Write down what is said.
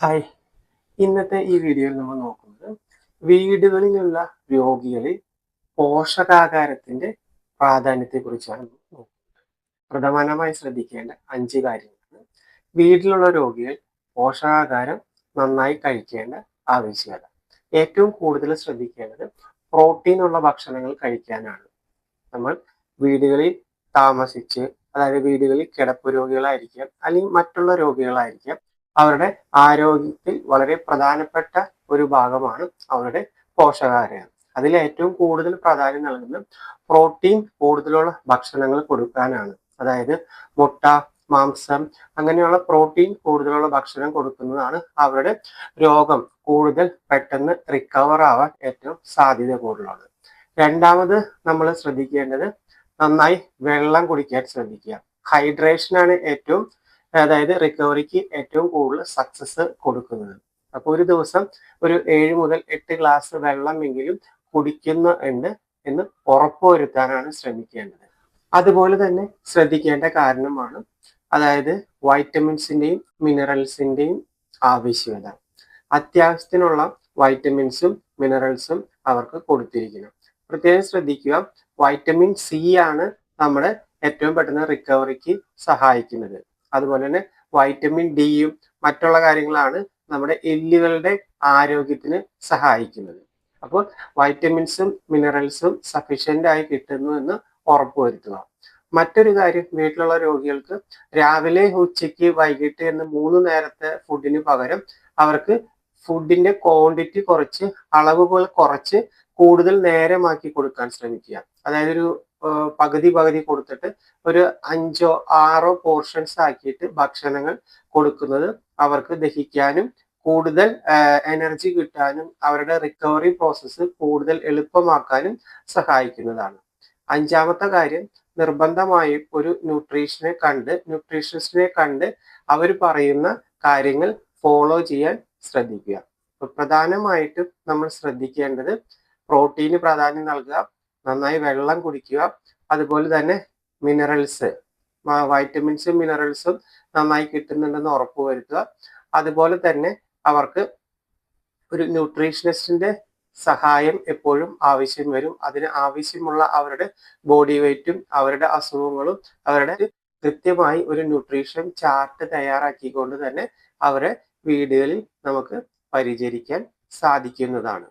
Hi. ഇന്നത്തെ ഈ വീഡിയോയിൽ നമ്മൾ നോക്കുന്നത് വീടുകളിലുള്ള രോഗികളിൽ പോഷകാഹാരത്തിന്റെ പ്രാധാന്യത്തെക്കുറിച്ചാണ് നോക്കുന്നത്. പ്രധാനമായി ശ്രദ്ധിക്കേണ്ട അഞ്ച് കാര്യങ്ങളാണ്. വീട്ടിലുള്ള രോഗികൾ പോഷകാഹാരം നന്നായി കഴിക്കേണ്ട ആവശ്യകത. ഏറ്റവും കൂടുതൽ ശ്രദ്ധിക്കേണ്ടത് പ്രോട്ടീൻ ഉള്ള ഭക്ഷണങ്ങൾ കഴിക്കാനാണ്. നമ്മൾ വീടുകളിൽ താമസിച്ച് അതായത് വീടുകളിൽ കിടപ്പ് രോഗികളായിരിക്കാം അല്ലെങ്കിൽ മറ്റുള്ള രോഗികളായിരിക്കാം അവരുടെ ആരോഗ്യത്തിൽ വളരെ പ്രധാനപ്പെട്ട ഒരു ഭാഗമാണ് അവരുടെ പോഷകാഹാരം. അതിൽ ഏറ്റവും കൂടുതൽ പ്രാധാന്യം നൽകുന്നത് പ്രോട്ടീൻ കൂടുതലുള്ള ഭക്ഷണങ്ങൾ കൊടുക്കാനാണ്. അതായത് മുട്ട മാംസം അങ്ങനെയുള്ള പ്രോട്ടീൻ കൂടുതലുള്ള ഭക്ഷണം കൊടുക്കുന്നതാണ് അവരുടെ രോഗം കൂടുതൽ പെട്ടെന്ന് റിക്കവർ ആവാൻ ഏറ്റവും സാധ്യത കൂടുതലുള്ളത്. രണ്ടാമത് നമ്മൾ ശ്രദ്ധിക്കേണ്ടത് നന്നായി വെള്ളം കുടിക്കാൻ ശ്രദ്ധിക്കുക. ഹൈഡ്രേഷൻ ആണ് ഏറ്റവും അതായത് റിക്കവറിക്ക് ഏറ്റവും കൂടുതൽ സക്സസ് കൊടുക്കുന്നത്. അപ്പോൾ ഒരു ദിവസം ഒരു ഏഴ് മുതൽ എട്ട് ഗ്ലാസ് വെള്ളമെങ്കിലും കുടിക്കുന്നുണ്ട് എന്ന് ഉറപ്പുവരുത്താനാണ് ശ്രമിക്കേണ്ടത്. അതുപോലെ തന്നെ ശ്രദ്ധിക്കേണ്ട കാരണമാണ് അതായത് വൈറ്റമിൻസിന്റെയും മിനറൽസിന്റെയും ആവശ്യകത. അത്യാവശ്യത്തിനുള്ള വൈറ്റമിൻസും മിനറൽസും അവർക്ക് കൊടുത്തിരിക്കണം. പ്രത്യേകം ശ്രദ്ധിക്കുക വൈറ്റമിൻ സി ആണ് നമ്മുടെ ഏറ്റവും പെട്ടെന്ന് റിക്കവറിക്ക് സഹായിക്കുന്നത്. അതുപോലെ തന്നെ വൈറ്റമിൻ ഡിയും മറ്റുള്ള കാര്യങ്ങളാണ് നമ്മുടെ എല്ലുകളുടെ ആരോഗ്യത്തിന് സഹായിക്കുന്നത്. അപ്പോൾ വൈറ്റമിൻസും മിനറൽസും സഫീഷ്യന്റ് ആയി കിട്ടുന്നു എന്ന് ഉറപ്പുവരുത്തുക. മറ്റൊരു കാര്യം വീട്ടിലുള്ള രോഗികൾക്ക് രാവിലെ ഉച്ചയ്ക്ക് വൈകിട്ട് എന്ന് മൂന്ന് നേരത്തെ ഫുഡിന് പകരം അവർക്ക് ഫുഡിന്റെ ക്വാണ്ടിറ്റി കുറച്ച് അളവുകൾ കുറച്ച് കൂടുതൽ നേരമാക്കി കൊടുക്കാൻ ശ്രമിക്കുക. അതായത് ഒരു പകുതി പകുതി കൊടുത്തിട്ട് ഒരു അഞ്ചോ ആറോ പോർഷൻസ് ആക്കിയിട്ട് ഭക്ഷണങ്ങൾ കൊടുക്കുന്നത് അവർക്ക് ദഹിക്കാനും കൂടുതൽ എനർജി കിട്ടാനും അവരുടെ റിക്കവറി പ്രോസസ്സ് കൂടുതൽ എളുപ്പമാക്കാനും സഹായിക്കുന്നതാണ്. അഞ്ചാമത്തെ കാര്യം നിർബന്ധമായും ഒരു ന്യൂട്രീഷനെ കണ്ട് ന്യൂട്രീഷനിസ്റ്റിനെ കണ്ട് അവർ പറയുന്ന കാര്യങ്ങൾ ഫോളോ ചെയ്യാൻ ശ്രദ്ധിക്കുക. പ്രധാനമായിട്ടും നമ്മൾ ശ്രദ്ധിക്കേണ്ടത് പ്രോട്ടീന് പ്രാധാന്യം നൽകുക നന്നായി വെള്ളം കുടിക്കുക. അതുപോലെ തന്നെ മിനറൽസ് വൈറ്റമിൻസും മിനറൽസും നന്നായി കിട്ടുന്നുണ്ടെന്ന് ഉറപ്പുവരുത്തുക അതുപോലെ തന്നെ അവർക്ക് ഒരു ന്യൂട്രീഷനിസ്റ്റിന്റെ സഹായം എപ്പോഴും ആവശ്യം വരും. അതിന് ആവശ്യമുള്ള അവരുടെ ബോഡി വെയിറ്റും അവരുടെ അസുഖങ്ങളും അവരുടെ കൃത്യമായി ഒരു ന്യൂട്രീഷൻ ചാർട്ട് തയ്യാറാക്കിക്കൊണ്ട് തന്നെ അവരെ വീടുകളിൽ നമുക്ക് പരിചരിക്കാൻ സാധിക്കുന്നതാണ്.